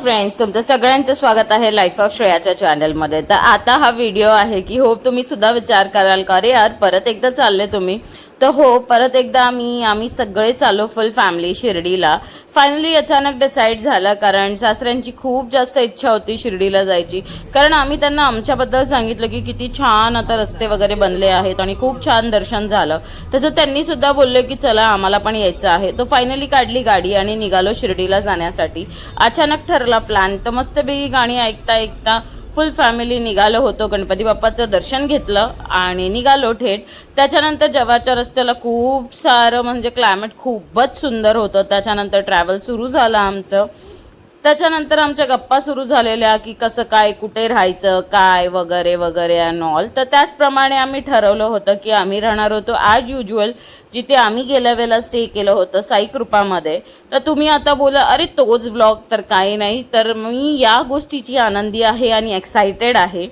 Friends तुमचं सगळ्यांचं स्वागत आहे लाईफ ऑफ श्रेयाच्या चॅनलमध्ये तर आता हा व्हिडिओ आहे की होप तुम्ही सुद्धा विचार कराल का रे यार परत एकदा चालले तुम्ही? तर हो परत एकदा आम्ही आम्ही सगळे चालो फुल फॅमिली शिर्डीला. फायनली अचानक डिसाईड झालं कारण सासऱ्यांची खूप जास्त इच्छा होती शिर्डीला जायची. कारण आम्ही त्यांना आमच्याबद्दल सांगितलं की किती छान आता रस्ते वगैरे बनले आहेत आणि खूप छान दर्शन झालं. तसं त्यांनी सुद्धा बोलले की चला आम्हाला पण यायचं आहे. तो फायनली काढली गाडी आणि निघालो शिर्डीला जाण्यासाठी. अचानक ठरला प्लॅन तर मस्तपैकी गाणी ऐकता ऐकता फुल फॅमिली निघालो होतो गणपती बाप्पाचं दर्शन घेतलं आणि निघालो थेट. त्याच्यानंतर जवाच्या रस्त्याला खूप सारं म्हणजे क्लायमेट खूपच सुंदर होतं. त्याच्यानंतर ट्रॅव्हल सुरू झालं आमचं. त्याच्यानंतर आमच्या गप्पा सुरू झालेल्या की कसं काय कुठे राहायचं काय वगैरे वगैरे अँड ऑल तर त्याचप्रमाणे आम्ही ठरवलं होतं की आम्ही राहणार होतो ॲज युज्युअल जिथे आम्ही गेल्या वेळेला स्टे केलं होतं साई कृपामध्ये. तर तुम्ही आता बोला अरे तोच ब्लॉग तर काही नाही तर मी या गोष्टीची आनंदी आहे आणि एक्सायटेड आहे.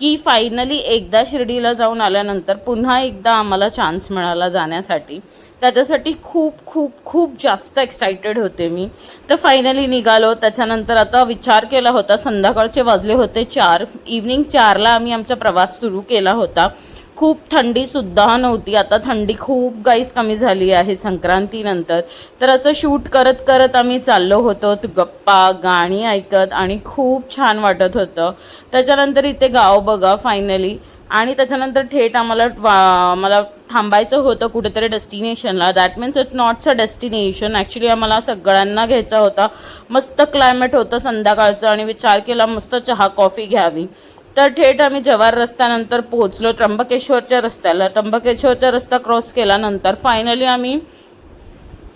की फायनली एकदा शिर्डीला जाऊन आल्यानंतर पुन्हा एकदा आम्हाला चान्स मिळाला जाण्यासाठी. त्याच्यासाठी खूप खूप खूप जास्त एक्सायटेड होते मी. तर फायनली निघालो. त्याच्यानंतर आता विचार केला होता. संध्याकाळचे वाजले होते चार. इव्हनिंग चारला आम्ही आमचा प्रवास सुरू केला होता. खूप थंडीसुद्धा नव्हती. आता थंडी खूप गाईस कमी झाली आहे संक्रांतीनंतर. तर असं शूट करत करत आम्ही चाललो होतो गप्पा गाणी ऐकत आणि खूप छान वाटत होतं. त्याच्यानंतर इथे गाव बघा फायनली आणि त्याच्यानंतर थेट आम्हाला मला थांबायचं होतं कुठेतरी डेस्टिनेशनला that means it's nots a destination actually आम्हाला सगळ्यांना घ्यायचा होता. मस्त क्लायमेट होतं संध्याकाळचं आणि विचार केला मस्त चहा कॉफी घ्यावी. तर थेट आम्ही जव्हार रस्त्यानंतर पोहोचलो त्र्यंबकेश्वरच्या रस्त्याला. त्र्यंबकेश्वरचा रस्ता क्रॉस केल्यानंतर फायनली आम्ही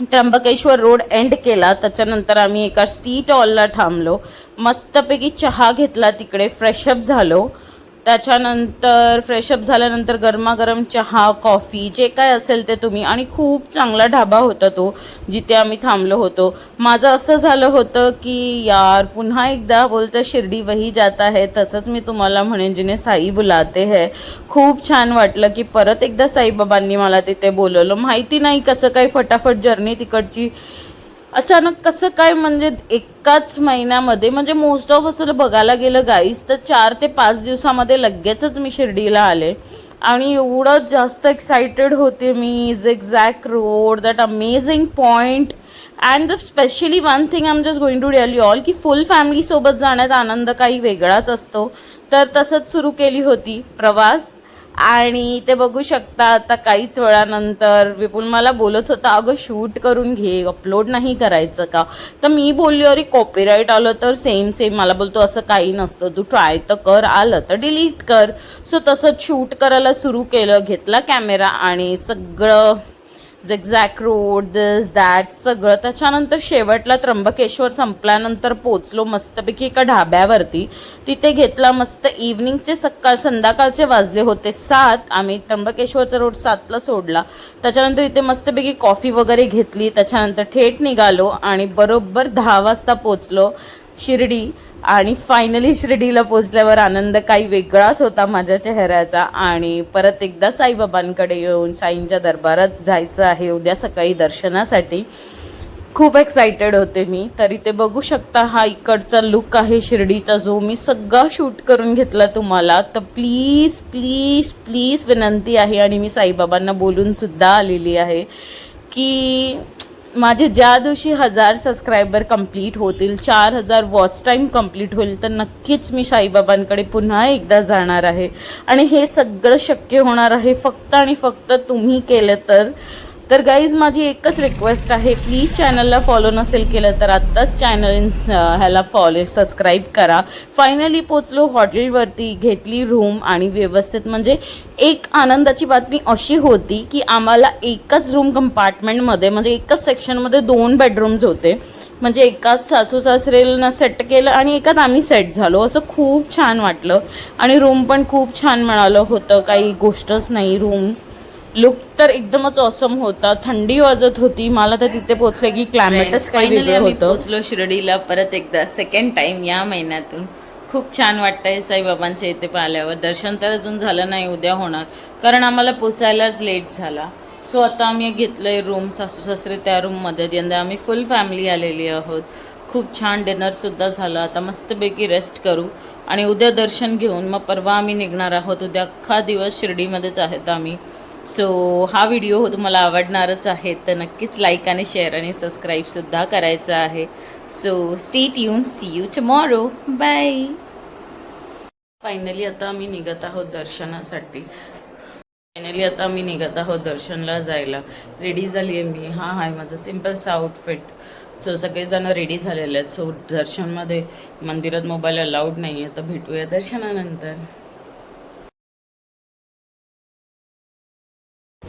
त्र्यंबकेश्वर रोड एंड केला. त्याच्यानंतर आम्ही एका स्ट्रीट हॉलला थांबलो. मस्तपैकी चहा घेतला तिकडे. फ्रेशअप झालो. त्याच्यानंतर फ्रेशअप झाल्यानंतर गरमागरम चहा कॉफी जे काय असेल ते तुम्ही. आणि खूप चांगला ढाबा होता तो जिथे आम्ही थांबलो होतो. माझं असं झालं होतं की यार पुन्हा एकदा बोलतं शिर्डी वही जात आहे तसंच मी तुम्हाला म्हणेन जिने साई बुलाते है. खूप छान वाटलं की परत एकदा साईबाबांनी मला तिथे बोलवलं. माहिती नाही कसं काही फटाफट जर्नी तिकडची अचानक कसं काय म्हणजे एकाच महिन्यामध्ये म्हणजे मोस्ट ऑफ असं बघायला गेलं गाईस तर चार ते पाच दिवसामध्ये लगेचच मी शिर्डीला आले. आणि एवढं जास्त एक्सायटेड होते मी is exact road that amazing point and the specially one thing I am just going to tell you all की फुल फॅमिलीसोबत जाण्यात आनंद काही वेगळाच असतो. तर तसंच सुरू केली होती प्रवास. आणि ते बघू शकता आता काहीच वेळानंतर विपुल मला बोलत होता अगं शूट करून घे अपलोड नाही करायचं का? तर मी बोलली अरे कॉपीराईट आलं तर सेम सेम मला बोलतो असं काही नसतं तू ट्राय तर कर आलं तर डिलीट कर. सो तसं शूट करायला सुरू केलं घेतला कॅमेरा आणि सगळं झेक्झॅक रोड दिस दॅट सगळं. त्याच्यानंतर शेवटला त्र्यंबकेश्वर संपल्यानंतर पोचलो मस्तपैकी एका ढाब्यावरती. तिथे घेतला मस्त इव्हनिंगचे सकाळ संध्याकाळचे वाजले होते. सात आम्ही त्र्यंबकेश्वरचा रोड सातला सोडला. त्याच्यानंतर इथे मस्तपैकी कॉफी वगैरे घेतली. त्याच्यानंतर थेट निघालो आणि बरोबर दहा वाजता पोचलो शिर्डी. आणि फायनली शिर्डीला पोचल्यावर आनंद काही वेगळाच होता माझ्या चेहऱ्याचा. आणि परत एकदा साईबाबांकडे येऊन साईंच्या दरबारात जायचं आहे उद्या सकाळी दर्शनासाठी. खूप एक्सायटेड होते मी. तर इथे बघू शकता हा इकडचा लुक आहे शिर्डीचा जो मी सगळा शूट करून घेतला तुम्हाला. तर प्लीज प्लीज प्लीज विनंती आहे आणि मी साईबाबांना बोलून सुद्धा आलेली आहे की माझे ज्या दिवशी हजार सबस्क्रायबर कंप्लीट होतील चार हजार वॉच टाईम कंप्लीट होईल तर नक्कीच मी साईबाबांकडे पुन्हा एकदा जाणार आहे. आणि हे सगळं शक्य होणार आहे फक्त आणि फक्त तुम्ही केलं तर तर गाईज माझी एकच रिक्वेस्ट आहे प्लीज चॅनलला फॉलो नसेल केलं तर आत्ताच चॅनल ह्याला फॉलो सबस्क्राईब करा. फायनली पोचलो हॉटेलवरती घेतली रूम आणि व्यवस्थित म्हणजे एक आनंदाची बातमी अशी होती की आम्हाला एकच रूम कंपार्टमेंटमध्ये म्हणजे एकच सेक्शनमध्ये दोन बेडरूम्स होते. म्हणजे एकाच सासू सासरेला सेट केलं आणि एकात आम्ही सेट झालो. असं खूप छान वाटलं. आणि रूम पण खूप छान मिळालं होतं. काही गोष्टच नाही रूम लुक तर एकदमच ऑसम होता. थंडी वाजत होती. मला तर तिथे पोचले की क्लायमेटच काही वेगळं होतं. पोचलो शिर्डीला परत एकदा. सेकंड टाइम या महिन्यातून. खूप छान वाटतंय साईबाबांच्या इथे पाहिल्यावर. दर्शन तर अजून झालं नाही उद्या होणार. कारण आम्हाला पोचायलाच लेट झाला. सो आता आम्ही घेतलंय रूम सासू सासरे त्या रूममध्ये यंदा आम्ही फुल फॅमिली आलेली आहोत. खूप छान डिनरसुद्धा झालं. आता मस्तपैकी रेस्ट करू. आणि उद्या दर्शन घेऊन मग परवा आम्ही निघणार आहोत. उद्या अख्खा दिवस शिर्डीमध्येच आहेत आम्ही. सो हा व्हिडिओ तुम्हाला आवडणारच आहे तर नक्कीच लाईक आणि शेअर आणि सबस्क्राईबसुद्धा करायचं आहे. So stay tune see you tomorrow bye finally आता आम्ही निघत आहोत दर्शनासाठी. फायनली आता आम्ही निघत आहोत दर्शनला जायला. रेडी झाली आहे मी. हा हाय माझं सिम्पलचा आउटफिट सो सगळेजण रेडी झालेले आहेत. सो दर्शनमध्ये मंदिरात मोबाईल अलाउड नाही आहे तर भेटूया दर्शनानंतर.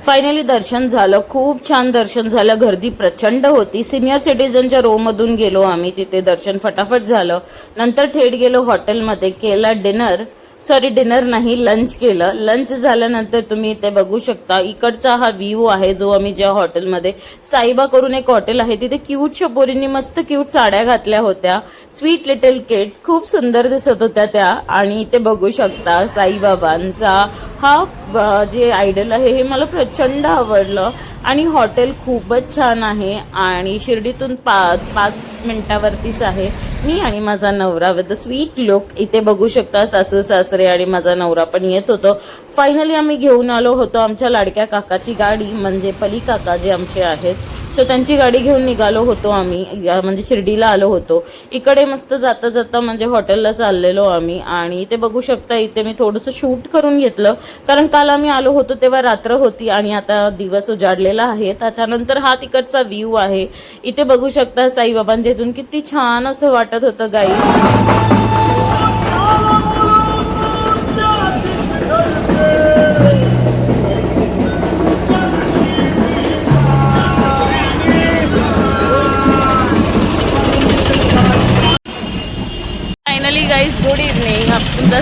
फायनली दर्शन झालं. खूप छान दर्शन झालं. गर्दी प्रचंड होती. सिनियर सिटीजनच्या रोमधून गेलो आम्ही. तिथे दर्शन फटाफट झालं. नंतर थेट गेलो हॉटेलमध्ये केला डिनर सॉरी डिनर नाही लंच केलं. लंच झाल्यानंतर तुम्ही इथे बघू शकता इकडचा हा व्ह्यू आहे जो आम्ही ज्या हॉटेलमध्ये साईबा करून एक हॉटेल आहे तिथे क्यूटच्या पोरींनी मस्त क्यूट साड्या घातल्या होत्या. स्वीट लिटल किड्स खूप सुंदर दिसत होत्या त्या. आणि इथे बघू शकता साईबाबांचा हा जे आयडल आहे हे मला प्रचंड आवडलं. आणि हॉटेल खूपच छान आहे. आणि शिर्डीतून पा पाच मिनिटावरतीच आहे. मी आणि माझा नवरा विथ स्वीट लुक इथे बघू शकता सासू सासरे आणि माझा नवरा पण येत होतो. फायनली आम्ही घेऊन आलो होतो आमच्या लाडक्या काकाची गाडी म्हणजे पली काका जे आमचे आहेत. सो त्यांची गाडी घेऊन निघालो होतो आम्ही म्हणजे शिर्डीला आलो होतो. इकडे मस्त जाता जाता म्हणजे हॉटेलला चाललेलो आम्ही आणि इथे बघू शकता इथे मी थोडंसं शूट करून घेतलं. कारण काल आम्ही आलो होतो तेव्हा रात्र होती आणि आता दिवस उजाडलेला आहे. त्याच्यानंतर हा तिकडचा व्ह्यू आहे. इथे बघू शकता साईबाबांच्या इथून किती छान असं वाटत होतं गाईस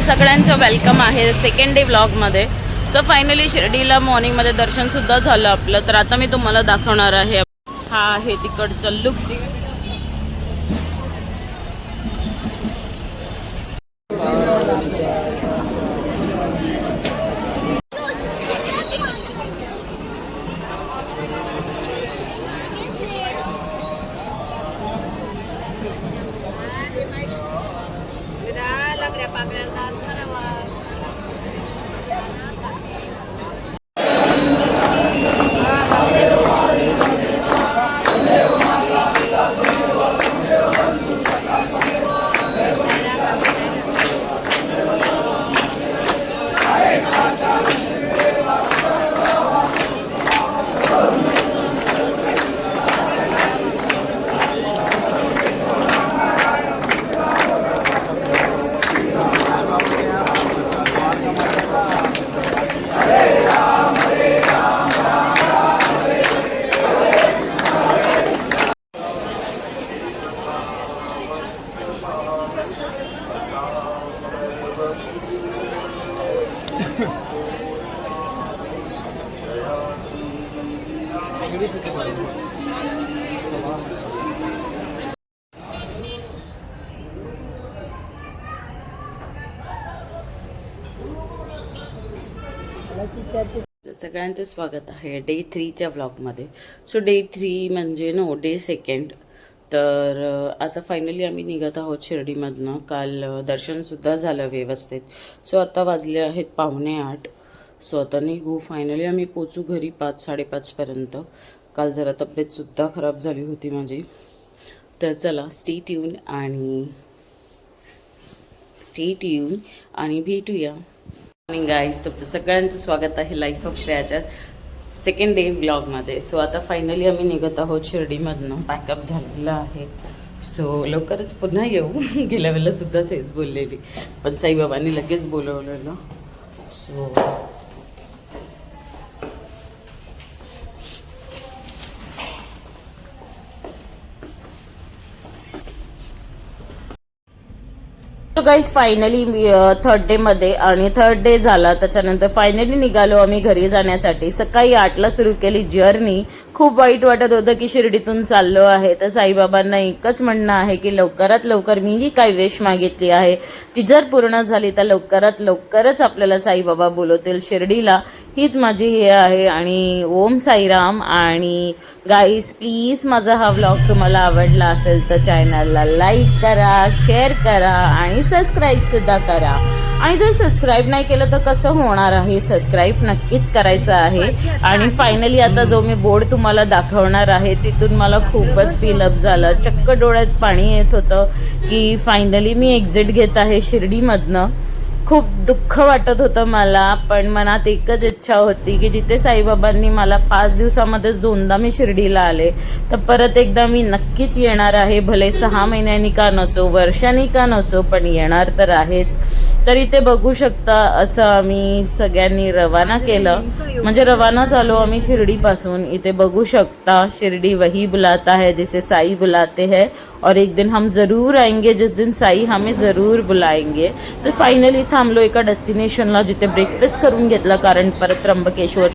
सगळ्यांचं वेलकम आहे सेकंड डे व्लॉगमध्ये सो फायनली शिर्डीला मॉर्निंगमध्ये दर्शनसुद्धा झालं आपलं. तर आता मी तुम्हाला दाखवणार आहे. हा आहे तिकडचं लुक Paglalatan naman. सगळ्यांचं स्वागत आहे डे थ्रीच्या ब्लॉगमध्ये सो डे थ्री म्हणजे नो डे सेकंड तर आता फायनली आम्ही निघत आहोत शिर्डीमधनं. काल दर्शनसुद्धा झालं व्यवस्थित. सो आता वाजले आहेत पावणे आठ. सो आता निघू. फायनली आम्ही पोचू घरी पाच साडेपाचपर्यंत काल जरा तब्येतसुद्धा खराब झाली होती माझी. तर चला स्टे ट्यून आणि स्टे ट्यून आणि भेटूया. मॉर्निंग गाईज तुमचं सगळ्यांचं स्वागत आहे लाईफ ऑफ श्रेयाच्या सेकंड डे ब्लॉगमध्ये सो आता फायनली आम्ही निघत आहोत शिर्डीमधनं. पॅकअप झालेलं आहे. सो लवकरच पुन्हा येऊ. गेल्या वेळेलासुद्धाच हेच बोललेली. पण साईबाबांनी लगेच बोलवलेलं. So guys finally third day मध्ये आणि थर्ड डे झाला. त्याच्यानंतर फायनली निघालो आम्ही घरी जाण्यासाठी. सकाळी आठला सुरू केली जर्नी खूप वाईट वाटत होतं की शिर्डीतून चाललो आहे. तर साईबाबांना एकच म्हणणं आहे की लवकरात लवकर मी जी काही वेश मागितली आहे ती जर पूर्ण झाली तर लवकरात लवकरच आपल्याला साईबाबा बोलवतील शिर्डीला. हीच माझी हे आहे आणि ओम साईराम आणि गाईस प्लीज माझा हा व्लॉग तुम्हाला आवडला असेल तर चॅनलला लाईक करा शेअर करा आणि सबस्क्राईबसुद्धा करा. आणि जर सबस्क्राईब नाही केलं तर कसं होणार आहे? सबस्क्राईब नक्कीच करायचं आहे. आणि फायनली आता जो मी बोर्ड तुम्हाला दाखवणार आहे तिथून मला खूपच फीलअप झालं. चक्क डोळ्यात पाणी येत होतं की फायनली मी एक्झिट घेत आहे शिर्डीमधनं. खूप दुःख वाटत होतं मला पण मनात एकच इच्छा होती की जिथे साईबाबांनी मला पाच दिवसामध्येच दोनदा मी शिर्डीला आले तर परत एकदा मी नक्कीच येणार आहे. भले सहा महिन्यांनी का नसो वर्षांनी का नसो पण येणार तर आहेच. तर इथे बघू शकता असं आम्ही सगळ्यांनी रवाना केलं. म्हणजे रवाना झालो आम्ही शिर्डीपासून. इथे बघू शकता शिर्डी वही बुलाता है जिसे साई बुलाते हैं. और एक दिन हम ज़रूर आएंगे जिस दिन साई हमें ज़रूर बुलाएंगे. तर फायनली थांबलो एका डेस्टिनेशनला जिथे ब्रेकफास्ट करून घेतला कारण परत त्र्यंबकेश्वर.